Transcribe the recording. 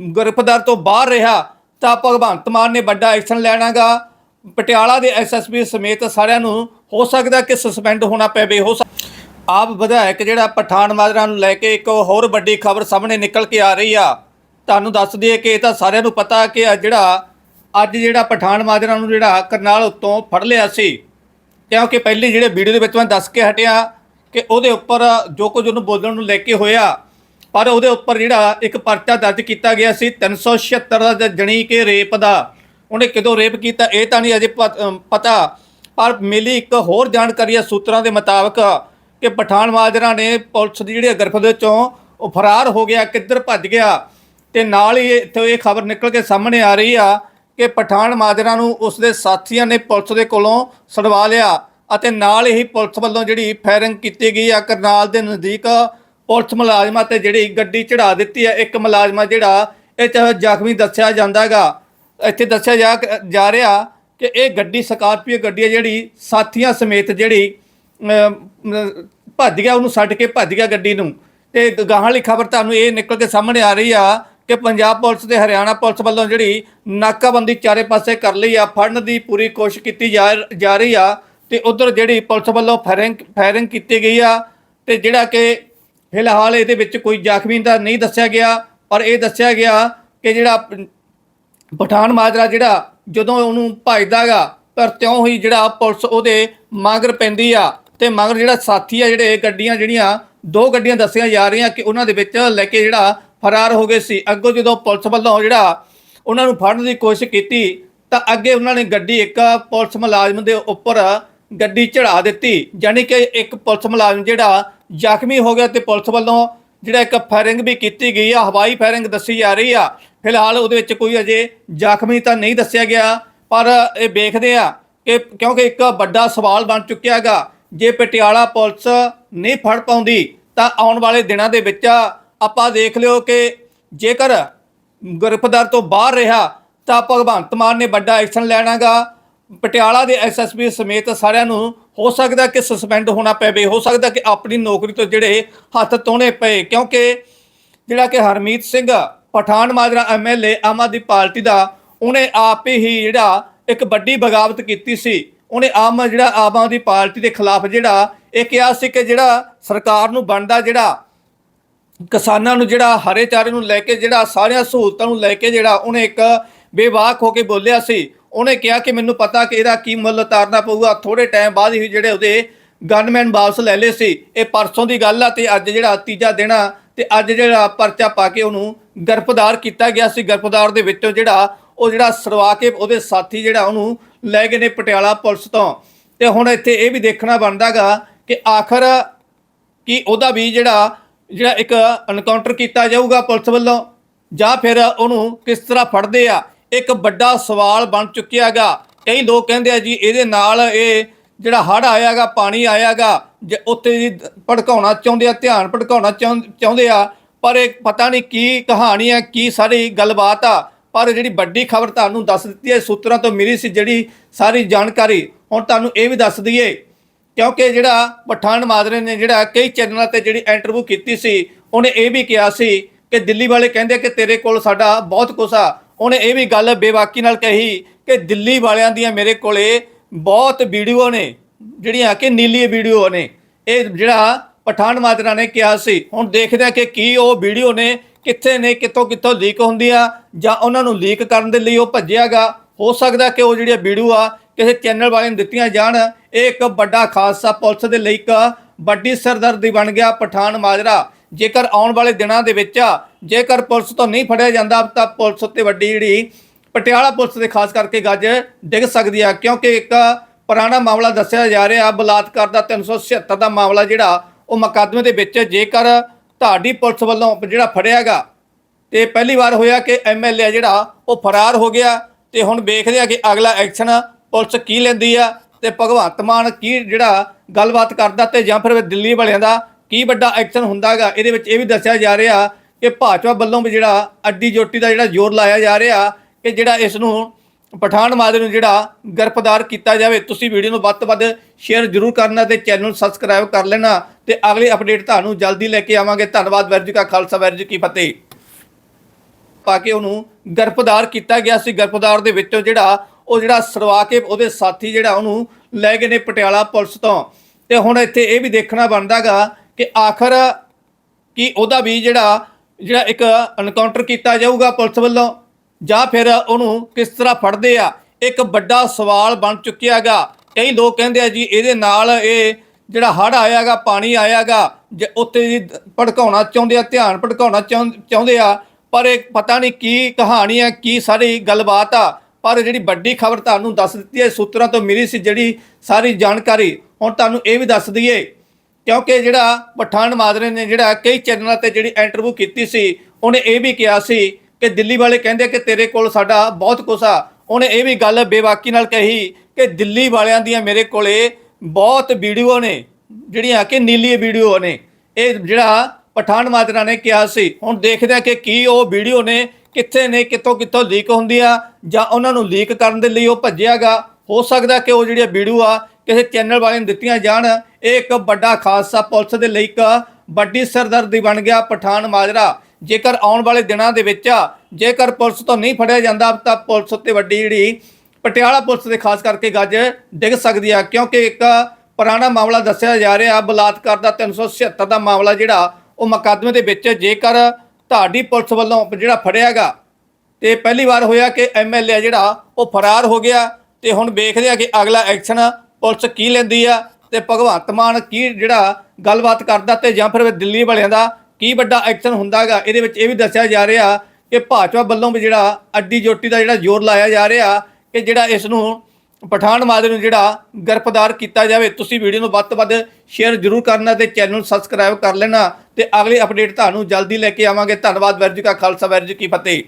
ਗ੍ਰਿਫਤਾਰ ਤੋਂ ਬਾਹਰ ਰਿਹਾ, ਤਾਂ ਭਗਵੰਤ ਮਾਨ ਨੇ ਵੱਡਾ ਐਕਸ਼ਨ ਲੈਣਾਗਾ। ਪਟਿਆਲਾ ਦੇ ਐਸਐਸਪੀ ਸਮੇਤ ਸਾਰਿਆਂ ਨੂੰ ਹੋ ਸਕਦਾ ਕਿ ਸਸਪੈਂਡ ਹੋਣਾ ਪਵੇ, ਹੋ ਸਕ- ਆਪ ਵਿਧਾਇਕ ਜਿਹੜਾ ਪਠਾਨ ਮਾਜਰਾ ਨੂੰ ਲੈ ਕੇ ਇੱਕ ਹੋਰ ਵੱਡੀ ਖਬਰ ਸਾਹਮਣੇ ਨਿਕਲ ਕੇ ਆ ਰਹੀ ਆ। ਤੁਹਾਨੂੰ ਦੱਸ ਦਈਏ ਕਿ ਇਹ ਤਾਂ ਸਾਰਿਆਂ ਨੂੰ ਪਤਾ ਕਿ ਜਿਹੜਾ ਅੱਜ ਜਿਹੜਾ ਪਠਾਨ ਮਾਜਰਾ ਨੂੰ ਜਿਹੜਾ ਕਰਨਾਲ ਉੱਤੋਂ ਫੜ ਲਿਆ ਸੀ। ਕਿਉਂਕਿ ਪਹਿਲੀ ਜਿਹੜੇ ਵੀਡੀਓ ਦੇ ਵਿੱਚ ਮੈਂ ਦੱਸ ਕੇ ਹਟਿਆ ਕਿ ਉਹਦੇ ਉੱਪਰ ਜੋ ਕੁਝ ਉਹਨੂੰ ਬੋਲਣ ਨੂੰ ਲੈ ਕੇ ਹੋਇਆ ਪਰ ਉਹਦੇ ਉੱਪਰ ਜਿਹੜਾ ਇੱਕ ਪਰਚਾ ਦਰਜ ਕੀਤਾ ਗਿਆ ਸੀ 376 ਦਾ ਜਣੀ ਕਿ ਰੇਪ ਦਾ। ਉਹਨੇ ਕਿਦੋਂ ਰੇਪ ਕੀਤਾ ਇਹ ਤਾਂ ਨਹੀਂ ਅਜੇ ਪ- ਪਤਾ। ਪਰ ਮਿਲੀ ਇੱਕ ਹੋਰ ਜਾਣਕਾਰੀ ਹੈ ਸੂਤਰਾਂ ਦੇ ਮੁਤਾਬਕ ਕਿ ਪਠਾਨ ਮਾਜਰਾ ਨੇ ਪੁਲਿਸ ਦੀ ਜਿਹੜੀ ਗ੍ਰਿਫਤ ਦੇ ਚੋਂ ਉਹ ਫਰਾਰ ਹੋ ਗਿਆ, ਕਿੱਧਰ ਭੱਜ ਗਿਆ। ਤੇ ਨਾਲ ਹੀ ਇੱਥੋਂ ਇਹ ਖਬਰ ਨਿਕਲ ਕੇ ਸਾਹਮਣੇ ਆ ਰਹੀ ਆ ਕਿ ਪਠਾਨ ਮਾਜਰਾ ਨੂੰ ਉਸਦੇ ਸਾਥੀਆਂ ਨੇ ਪੁਲਿਸ ਦੇ ਕੋਲੋਂ ਛਡਵਾ ਲਿਆ ਅਤੇ ਨਾਲ ਹੀ ਪੁਲਿਸ ਵੱਲੋਂ ਜਿਹੜੀ ਫਾਇਰਿੰਗ ਕੀਤੀ ਗਈ ਆ ਕਰਨਾਲ ਦੇ ਨਜ਼ਦੀਕ ਪੁਲਿਸ ਮੁਲਾਜ਼ਮਾਂ ਤੇ ਜਿਹੜੀ ਗੱਡੀ ਚੜਾ ਦਿੱਤੀ ਹੈ, ਇੱਕ ਮੁਲਾਜ਼ਮਾ ਜਿਹੜਾ ਇਹ 'ਚ ਜ਼ਖਮੀ ਦੱਸਿਆ ਜਾਂਦਾਗਾ ਇੱਥੇ ਦੱਸਿਆ ਜਾ ਜਾ ਰਿਹਾ ਕਿ ਇਹ ਗੱਡੀ ਸਕਾਰਪੀਓ ਗੱਡੀ ਹੈ, ਜਿਹੜੀ ਸਾਥੀਆਂ ਸਮੇਤ ਜਿਹੜੀ ਭੱਜ ਗਿਆ, ਉਹਨੂੰ ਛੱਡ ਕੇ ਭੱਜ ਗਿਆ ਗੱਡੀ ਨੂੰ। ਤੇ ਗਾਹਾਂ ਵਾਲੀ ਖਬਰ ਤੁਹਾਨੂੰ ਇਹ ਨਿਕਲ ਕੇ ਸਾਹਮਣੇ ਆ ਰਹੀ ਆ ਕਿ ਪੰਜਾਬ ਪੁਲਿਸ ਤੇ ਹਰਿਆਣਾ ਪੁਲਿਸ ਵੱਲੋਂ ਜਿਹੜੀ ਨਾਕਾਬੰਦੀ ਚਾਰੇ ਪਾਸੇ ਕਰ ਲਈ ਆ, ਫੜਨ ਦੀ ਪੂਰੀ ਕੋਸ਼ਿਸ਼ ਕੀਤੀ ਜਾ ਜਾ ਰਹੀ ਆ। ਤੇ ਉਧਰ ਜਿਹੜੀ ਪੁਲਿਸ ਵੱਲੋਂ ਫਾਇਰਿੰਗ ਫਾਇਰਿੰਗ ਕੀਤੀ ਗਈ ਆ, ਤੇ ਜਿਹੜਾ ਕਿ ਫਿਲਹਾਲ ਇਹਦੇ ਵਿੱਚ ਕੋਈ ਜ਼ਖਮੀ ਦਾ ਨਹੀਂ ਦੱਸਿਆ ਗਿਆ, ਪਰ ਇਹ ਦੱਸਿਆ ਗਿਆ ਕਿ ਜਿਹੜਾ ਪਠਾਨ ਮਾਜਰਾ ਜਿਹੜਾ ਜਦੋਂ ਉਹਨੂੰ ਭਜਦਾਗਾ ਪਰ ਤਿਉਂ ਹੀ ਜਿਹੜਾ ਪੁਲਿਸ ਉਹਦੇ ਮਗਰ ਪੈਂਦੀ ਆ ਤੇ ਮਗਰ ਜਿਹੜਾ ਸਾਥੀ ਆ ਜਿਹੜੇ ਗੱਡੀਆਂ ਜਿਹੜੀਆਂ, ਦੋ ਗੱਡੀਆਂ ਦੱਸੀਆਂ ਜਾ ਰਹੀਆਂ ਕਿ ਉਹਨਾਂ ਦੇ ਵਿੱਚ ਲੈ ਕੇ ਜਿਹੜਾ ਫਰਾਰ ਹੋ ਗਏ ਸੀ। ਅੱਗੋਂ ਜਦੋਂ ਪੁਲਿਸ ਵੱਲੋਂ ਜਿਹੜਾ ਉਹਨਾਂ ਨੂੰ ਫੜਨ ਦੀ ਕੋਸ਼ਿਸ਼ ਕੀਤੀ, ਤਾਂ ਅੱਗੇ ਉਹਨਾਂ ਨੇ ਗੱਡੀ ਇੱਕ ਪੁਲਿਸ ਮੁਲਾਜ਼ਮ ਦੇ ਉੱਪਰ ਗੱਡੀ ਚੜਾ ਦਿੱਤੀ ਯਾਨੀ ਕਿ ਇੱਕ ਪੁਲਿਸ ਮੁਲਾਜ਼ਮ ਜਿਹੜਾ ਜ਼ਖਮੀ ਹੋ ਗਿਆ ਤੇ ਪੁਲਿਸ ਵੱਲੋਂ ਜਿਹੜਾ ਇੱਕ ਫਾਇਰਿੰਗ ਵੀ ਕੀਤੀ ਗਈ ਆ, ਹਵਾਈ ਫਾਇਰਿੰਗ ਦੱਸੀ ਜਾ ਰਹੀ ਆ। ਫਿਲਹਾਲ ਉਹਦੇ ਵਿੱਚ ਕੋਈ ਅਜੇ ਜ਼ਖਮੀ ਤਾਂ ਨਹੀਂ ਦੱਸਿਆ ਗਿਆ, ਪਰ ਇਹ ਵੇਖਦੇ ਆ ਕਿ ਕਿਉਂਕਿ ਇੱਕ ਵੱਡਾ ਸਵਾਲ ਬਣ ਚੁੱਕਿਆ ਹੈਗਾ, ਜੇ ਪਟਿਆਲਾ ਪੁਲਿਸ ਨਹੀਂ ਫੜ ਪਾਉਂਦੀ, ਤਾਂ ਆਉਣ ਵਾਲੇ ਦਿਨਾਂ ਦੇ ਵਿੱਚ ਆਪਾਂ ਦੇਖ ਲਿਓ ਕਿ ਜੇਕਰ ਗ੍ਰਿਫਤਾਰ ਤੋਂ ਬਾਹਰ ਰਿਹਾ, ਤਾਂ ਭਗਵੰਤ ਮਾਨ ਨੇ ਵੱਡਾ ਐਕਸ਼ਨ ਲੈਣਾਗਾ। ਪਟਿਆਲਾ ਦੇ ਐਸਐਸਪੀ ਸਮੇਤ ਸਾਰਿਆਂ ਨੂੰ ਹੋ ਸਕਦਾ ਕਿ ਸਸਪੈਂਡ ਹੋਣਾ ਪਵੇ, ਹੋ ਸਕਦਾ ਕਿ ਆਪਣੀ ਨੌਕਰੀ ਤੋਂ ਜਿਹੜੇ ਹੱਥ ਧੋਣੇ ਪਏ, ਕਿਉਂਕਿ ਜਿਹੜਾ ਕਿ ਹਰਮੀਤ ਸਿੰਘ ਪਠਾਨ ਮਾਜਰਾ ਐਮਐਲਏ ਆਮ ਆਦਮੀ ਪਾਰਟੀ ਦਾ, ਉਹਨੇ ਆਪ ਹੀ ਜਿਹੜਾ ਇੱਕ ਵੱਡੀ ਬਗਾਵਤ ਕੀਤੀ ਸੀ। ਉਹਨੇ ਆਮ ਜਿਹੜਾ ਆਮ ਆਦਮੀ ਪਾਰਟੀ ਦੇ ਖਿਲਾਫ ਜਿਹੜਾ, ਇਹ ਕਿਹਾ ਸੀ ਕਿ ਜਿਹੜਾ ਸਰਕਾਰ ਨੂੰ ਬਣਦਾ ਜਿਹੜਾ ਕਿਸਾਨਾਂ ਨੂੰ ਜਿਹੜਾ ਹਰੇ ਚਾਰੇ ਨੂੰ ਲੈ ਕੇ ਜਿਹੜਾ ਸਾਰੀਆਂ ਸਹੂਲਤਾਂ ਨੂੰ ਲੈ ਕੇ ਜਿਹੜਾ ਉਹਨੇ ਇੱਕ ਬੇਵਾਕ ਹੋ ਕੇ ਬੋਲਿਆ ਸੀ। ਉਹਨੇ ਕਿਹਾ ਕਿ ਮੈਨੂੰ ਪਤਾ ਕਿ ਇਹਦਾ ਕੀ ਮੁੱਲ ਉਤਾਰਨਾ ਪਊਗਾ। ਥੋੜੇ ਟਾਈਮ ਬਾਅਦ ਹੀ ਜਿਹੜੇ ਉਹਦੇ ਗਨਮੈਨ ਵਾਪਸ ਲੈ ਲਏ ਸੀ। ਇਹ ਪਰਸੋਂ ਦੀ ਗੱਲ ਆ ਤੇ ਅੱਜ ਜਿਹੜਾ ਤੀਜਾ ਦਿਨ ਆ ਤੇ ਅੱਜ ਜਿਹੜਾ ਪਰਚਾ ਪਾ ਕੇ ਉਹਨੂੰ ਗ੍ਰਿਫਤਾਰ ਕੀਤਾ ਗਿਆ ਸੀ। ਗ੍ਰਿਫਤਾਰ ਦੇ ਵਿੱਚੋਂ ਜਿਹੜਾ ਉਹ ਜਿਹੜਾ ਸਰਵਾ ਕੇ ਉਹਦੇ ਸਾਥੀ ਜਿਹੜਾ ਉਹਨੂੰ ਲੈ ਗਏ ਨੇ ਪਟਿਆਲਾ ਪੁਲਿਸ ਤੋਂ। ਤੇ ਹੁਣ ਇੱਥੇ ਇਹ ਵੀ ਦੇਖਣਾ ਬਣਦਾਗਾ ਕਿ ਆਖਰ ਕਿ ਉਹਦਾ ਵੀ ਜਿਹੜਾ ਜਿਹੜਾ ਇੱਕ ਐਨਕਾਊਂਟਰ ਕੀਤਾ ਜਾਊਗਾ ਪੁਲਿਸ ਵੱਲੋਂ ਜਾਂ ਫਿਰ ਉਹਨੂੰ ਕਿਸ ਤਰ੍ਹਾਂ ਫੜਦੇ ਆ। ਇੱਕ ਵੱਡਾ ਸਵਾਲ ਬਣ ਚੁੱਕਿਆ ਹੈਗਾ। ਕਈ ਲੋਕ ਕਹਿੰਦੇ ਆ ਜੀ, ਇਹਦੇ ਨਾਲ ਇਹ ਜਿਹੜਾ ਹੜ ਆਇਆਗਾ ਪਾਣੀ ਆਇਆਗਾ ਜੇ ਉੱਤੇ ਜੀ ਭੜਕਾਉਣਾ ਚਾਹੁੰਦੇ ਆ, ਧਿਆਨ ਭੜਕਾਉਣਾ ਚਾਹੁੰ- ਚਾਹੁੰਦੇ ਆ, ਪਰ ਇਹ ਪਤਾ ਨਹੀਂ ਕੀ ਕਹਾਣੀ ਆ, ਕੀ ਸਾਰੀ ਗੱਲਬਾਤ ਆ। ਪਰ ਜਿਹੜੀ ਵੱਡੀ ਖਬਰ ਤੁਹਾਨੂੰ ਦੱਸ ਦਿੱਤੀ ਹੈ, ਸੂਤਰਾਂ ਤੋਂ ਮਿਲੀ ਸੀ ਜਿਹੜੀ ਸਾਰੀ ਜਾਣਕਾਰੀ। ਹੁਣ ਤੁਹਾਨੂੰ ਇਹ ਵੀ ਦੱਸ ਦਈਏ, ਕਿਉਂਕਿ ਜਿਹੜਾ ਪਠਾਨ ਮਾਜਰੇ ਨੇ ਜਿਹੜਾ ਕਈ ਚੈਨਲਾਂ ਤੇ ਜਿਹੜੀ ਇੰਟਰਵਿਊ ਕੀਤੀ ਸੀ, ਉਹਨੇ ਇਹ ਵੀ ਕਿਹਾ ਸੀ ਕਿ ਦਿੱਲੀ ਵਾਲੇ ਕਹਿੰਦੇ ਕਿ ਤੇਰੇ ਕੋਲ ਸਾਡਾ ਬਹੁਤ ਕੁਛ ਆ। ਉਹਨੇ ਇਹ ਵੀ ਗੱਲ ਬੇਵਾਕੀ ਨਾਲ ਕਹੀ ਕਿ ਦਿੱਲੀ ਵਾਲਿਆਂ ਦੀਆਂ ਮੇਰੇ ਕੋਲੇ ਬਹੁਤ ਵੀਡੀਓ ਨੇ, ਜਿਹੜੀਆਂ ਕਿ ਨੀਲੀ ਵੀਡੀਓ ਨੇ। ਇਹ ਜਿਹੜਾ ਪਠਾਨ ਮਾਜਰਾ ਨੇ ਕਿਹਾ ਸੀ, ਹੁਣ ਦੇਖਦੇ ਆ ਕਿ ਕੀ ਉਹ ਵੀਡੀਓ ਨੇ, ਕਿੱਥੇ ਨੇ, ਕਿੱਥੋਂ ਕਿੱਥੋਂ ਲੀਕ ਹੁੰਦੀਆਂ ਜਾਂ ਉਹਨਾਂ ਨੂੰ ਲੀਕ ਕਰਨ ਦੇ ਲਈ ਉਹ ਭੱਜਿਆਗਾ। ਹੋ ਸਕਦਾ ਕਿ ਉਹ ਜਿਹੜੀਆਂ ਵੀਡੀਓ ਆ, ਕਿਸੇ ਚੈਨਲ ਵਾਲਿਆਂ ਨੂੰ ਦਿੱਤੀਆਂ ਜਾਣ। ਇਹ ਇੱਕ ਵੱਡਾ ਖਾਸਾ ਪੁਲਿਸ ਦੇ ਲਈ ਇੱਕ ਵੱਡੀ ਸਰਦਰਦੀ ਬਣ ਗਿਆ ਪਠਾਨ ਮਾਜਰਾ। ਜੇਕਰ ਆਉਣ ਵਾਲੇ ਦਿਨਾਂ ਦੇ ਵਿੱਚ ਜੇਕਰ ਪੁਲਿਸ ਤੋਂ ਨਹੀਂ ਫੜਿਆ ਜਾਂਦਾ, ਤਾਂ ਪੁਲਿਸ ਉੱਤੇ ਵੱਡੀ ਜਿਹੜੀ ਪਟਿਆਲਾ ਪੁਲਿਸ ਦੇ ਖਾਸ ਕਰਕੇ ਗੱਜ ਡਿੱਗ ਸਕਦੀ ਆ, ਕਿਉਂਕਿ ਇੱਕ ਪੁਰਾਣਾ ਮਾਮਲਾ ਦੱਸਿਆ ਜਾ ਰਿਹਾ, ਬਲਾਤਕਾਰ ਦਾ 376 ਦਾ ਮਾਮਲਾ ਜਿਹੜਾ, ਉਹ ਮੁਕੱਦਮੇ ਦੇ ਵਿੱਚ ਜੇਕਰ ਤੁਹਾਡੀ ਪੁਲਿਸ ਵੱਲੋਂ ਜਿਹੜਾ ਫੜਿਆਗਾ ਤੇ ਪਹਿਲੀ ਵਾਰ ਹੋਇਆ ਕਿ ਐਮਐਲਏ ਜਿਹੜਾ, ਉਹ ਫਰਾਰ ਹੋ ਗਿਆ, ਤੇ ਹੁਣ ਵੇਖਦੇ ਆ ਕਿ ਅਗਲਾ ਐਕਸ਼ਨ ਪੁਲਿਸ ਕੀ ਲੈਂਦੀ ਆ, ਤੇ ਭਗਵੰਤ ਮਾਨ ਕੀ ਜਿਹੜਾ ਗੱਲਬਾਤ ਕਰਦਾ ਤੇ ਜਾਂ ਫਿਰ ਦਿੱਲੀ ਵਾਲਿਆਂ ਦਾ ਕੀ ਵੱਡਾ ਐਕਸ਼ਨ ਹੁੰਦਾਗਾ? ਇਹਦੇ ਵਿੱਚ ਇਹ ਵੀ ਦੱਸਿਆ ਜਾ ਰਿਹਾ ਕਿ ਭਾਜਪਾ ਵੱਲੋਂ ਵੀ ਜਿਹੜਾ ਅੱਡੀ ਜੋਟੀ ਦਾ ਜਿਹੜਾ ਜ਼ੋਰ ਲਾਇਆ ਜਾ ਰਿਹਾ ਕਿ ਜਿਹੜਾ ਇਸ ਨੂੰ ਪਠਾਨ ਮਾਜਰੇ ਨੂੰ ਜਿਹੜਾ ਗ੍ਰਿਫਤਾਰ ਕੀਤਾ ਜਾਵੇ। ਤੁਸੀਂ ਵੀਡੀਓ ਨੂੰ ਵੱਧ ਤੋਂ ਵੱਧ ਸ਼ੇਅਰ ਜ਼ਰੂਰ ਕਰਨਾ ਤੇ ਚੈਨਲ ਨੂੰ ਸਬਸਕ੍ਰਾਈਬ ਕਰ ਲੈਣਾ ਤੇ ਅਗਲੀ ਅਪਡੇਟ ਤੁਹਾਨੂੰ ਜਲਦੀ ਲੈ ਕੇ ਆਵਾਂਗੇ। ਧੰਨਵਾਦ ਵੈਰਜੀ ਕਾ ਖਾਲਸਾ ਵੈਰਜੀ ਕੀ ਫਤਿਹ। ਪਾ ਕੇ ਉਹਨੂੰ ਗ੍ਰਿਫਤਾਰ ਕੀਤਾ ਗਿਆ ਸੀ। ਗ੍ਰਿਫਤਾਰ ਦੇ ਵਿੱਚੋਂ ਜਿਹੜਾ ਉਹ ਜਿਹੜਾ ਸਰਵਾ ਕੇ ਉਹਦੇ ਸਾਥੀ ਜਿਹੜਾ ਉਹਨੂੰ ਲੈ ਗਏ ਨੇ ਪਟਿਆਲਾ ਪੁਲਿਸ ਤੋਂ। ਤੇ ਹੁਣ ਇੱਥੇ ਇਹ ਵੀ ਦੇਖਣਾ ਬਣਦਾਗਾ ਕਿ ਆਖਰ ਕਿ ਉਹਦਾ ਵੀ ਜਿਹੜਾ ਜਿਹੜਾ ਇੱਕ ਐਨਕਾਊਂਟਰ ਕੀਤਾ ਜਾਊਗਾ ਪੁਲਿਸ ਵੱਲੋਂ, ਜਾਂ ਫਿਰ ਉਹਨੂੰ ਕਿਸ ਤਰ੍ਹਾਂ ਫੜਦੇ ਆ? ਇੱਕ ਵੱਡਾ ਸਵਾਲ ਬਣ ਚੁੱਕਿਆਗਾ ਕਈ ਲੋਕ ਕਹਿੰਦੇ ਆ ਜੀ, ਇਹਦੇ ਨਾਲ ਇਹ ਜਿਹੜਾ ਹੜ ਆਇਆਗਾ ਪਾਣੀ ਆਇਆਗਾ ਜੇ ਉੱਤੇ ਜੀ ਭੜਕਾਉਣਾ ਚਾਹੁੰਦੇ ਆ, ਧਿਆਨ ਭੜਕਾਉਣਾ ਚਾਹੁੰ- ਚਾਹੁੰਦੇ ਆ, ਪਰ ਇਹ ਪਤਾ ਨਹੀਂ ਕੀ ਕਹਾਣੀ ਆ, ਕੀ ਸਾਰੀ ਗੱਲਬਾਤ ਆ। ਪਰ ਜਿਹੜੀ ਵੱਡੀ ਖਬਰ ਤੁਹਾਨੂੰ ਦੱਸ ਦਿੱਤੀ ਹੈ, ਸੂਤਰਾਂ ਤੋਂ ਮਿਲੀ ਸੀ, ਜਿਹੜੀ ਸਾਰੀ ਜਾਣਕਾਰੀ, ਹੁਣ ਤੁਹਾਨੂੰ ਇਹ ਵੀ ਦੱਸ ਦਈਏ ਕਿਉਂਕਿ ਜਿਹੜਾ ਪਠਾਨ ਮਾਦਰੇ ਨੇ ਜਿਹੜਾ ਕਈ ਚੈਨਲਾਂ ਤੇ ਜਿਹੜੀ ਇੰਟਰਵਿਊ ਕੀਤੀ ਸੀ, ਉਹਨੇ ਇਹ ਵੀ ਕਿਹਾ ਸੀ ਕਿ ਦਿੱਲੀ ਵਾਲੇ ਕਹਿੰਦੇ ਕਿ ਤੇਰੇ ਕੋਲ ਸਾਡਾ ਬਹੁਤ ਕੁਛ ਆ। ਉਹਨੇ ਇਹ ਵੀ ਗੱਲ ਬੇਵਾਕੀ ਨਾਲ ਕਹੀ ਕਿ ਦਿੱਲੀ ਵਾਲਿਆਂ ਦੀਆਂ ਮੇਰੇ ਕੋਲੇ ਬਹੁਤ ਵੀਡੀਓ ਨੇ, ਜਿਹੜੀਆਂ ਕਿ ਨੀਲੀ ਵੀਡੀਓ ਨੇ। ਇਹ ਜਿਹੜਾ ਪਠਾਨ ਮਾਜਰਾ ਨੇ ਕਿਹਾ ਸੀ। ਹੁਣ ਦੇਖਦੇ ਆ ਕਿ ਕੀ ਉਹ ਵੀਡੀਓ ਨੇ, ਕਿੱਥੇ ਨੇ, ਕਿੱਥੋਂ ਕਿੱਥੋਂ ਲੀਕ ਹੁੰਦੀ ਆ ਜਾਂ ਉਹਨਾਂ ਨੂੰ ਲੀਕ ਕਰਨ ਦੇ ਲਈ ਉਹ ਭੱਜਿਆਗਾ। ਹੋ ਸਕਦਾ ਕਿ ਉਹ ਜਿਹੜੀਆਂ ਵੀਡੀਓ ਆ ਕਿਸੇ ਚੈਨਲ ਵਾਲਿਆਂ ਨੂੰ ਦਿੱਤੀਆਂ ਜਾਣ, ਇਹ ਇੱਕ ਵੱਡਾ ਖਾਸਾ ਪੁਲਿਸ ਦੇ ਲਈ ਇੱਕ ਵੱਡੀ ਸਰਦਰਦੀ ਬਣ ਗਿਆ ਪਠਾਨ ਮਾਜਰਾ। ਜੇਕਰ ਆਉਣ ਵਾਲੇ ਦਿਨਾਂ ਦੇ ਵਿੱਚ ਜੇਕਰ ਪੁਲਿਸ ਤੋਂ ਨਹੀਂ ਫੜਿਆ ਜਾਂਦਾ, ਤਾਂ ਪੁਲਿਸ ਉੱਤੇ ਵੱਡੀ ਜਿਹੜੀ ਪਟਿਆਲਾ ਪੁਲਿਸ ਦੇ ਖਾਸ ਕਰਕੇ ਗੱਜ ਡਿੱਗ ਸਕਦੀ ਆ, ਕਿਉਂਕਿ ਇੱਕ ਪੁਰਾਣਾ ਮਾਮਲਾ ਦੱਸਿਆ ਜਾ ਰਿਹਾ, ਬਲਾਤਕਾਰ ਦਾ 376 ਦਾ ਮਾਮਲਾ ਜਿਹੜਾ, ਉਹ ਮੁਕੱਦਮੇ ਦੇ ਵਿੱਚ ਜੇਕਰ ਤੁਹਾਡੀ ਪੁਲਿਸ ਵੱਲੋਂ ਜਿਹੜਾ ਫੜਿਆਗਾ ਤੇ ਪਹਿਲੀ ਵਾਰ ਹੋਇਆ ਕਿ ਐਮਐਲਏ ਜਿਹੜਾ, ਉਹ ਫਰਾਰ ਹੋ ਗਿਆ, ਤੇ ਹੁਣ ਵੇਖਦੇ ਆ ਕਿ ਅਗਲਾ ਐਕਸ਼ਨ ਪੁਲਿਸ ਕੀ ਲੈਂਦੀ ਆ ਤੇ ਭਗਵੰਤ ਮਾਨ ਕੀ ਜਿਹੜਾ ਗੱਲਬਾਤ ਕਰਦਾ ਤੇ ਜਾਂ ਫਿਰ ਦਿੱਲੀ ਵਾਲਿਆਂ ਦਾ ਕੀ ਵੱਡਾ ਐਕਸ਼ਨ ਹੁੰਦਾਗਾ, ਇਹਦੇ ਵਿੱਚ ਇਹ ਵੀ ਦੱਸਿਆ ਜਾ ਰਿਹਾ ਕਿ ਭਾਜਪਾ ਵੱਲੋਂ ਵੀ ਜਿਹੜਾ ਅੱਡੀ ਜੋਟੀ ਦਾ ਜਿਹੜਾ ਜ਼ੋਰ ਲਾਇਆ ਜਾ ਰਿਹਾ ਕਿ ਜਿਹੜਾ ਇਸ ਨੂੰ ਪਠਾਨ ਮਾਜਰੇ ਨੂੰ ਜਿਹੜਾ ਗ੍ਰਿਫਤਾਰ ਕੀਤਾ ਜਾਵੇ। ਤੁਸੀਂ ਵੀਡੀਓ ਨੂੰ ਵੱਧ ਤੋਂ ਵੱਧ ਸ਼ੇਅਰ ਜ਼ਰੂਰ ਕਰਨਾ ਤੇ ਚੈਨਲ ਨੂੰ ਸਬਸਕ੍ਰਾਈਬ ਕਰ ਲੈਣਾ ਤੇ ਅਗਲੀ ਅਪਡੇਟ ਤੁਹਾਨੂੰ ਜਲਦੀ ਲੈ ਕੇ ਆਵਾਂਗੇ। ਧੰਨਵਾਦ ਵੈਰਜੀ ਕਾ ਖਾਲਸਾ ਵੈਰਜੀ ਕੀ ਫਤਿਹ।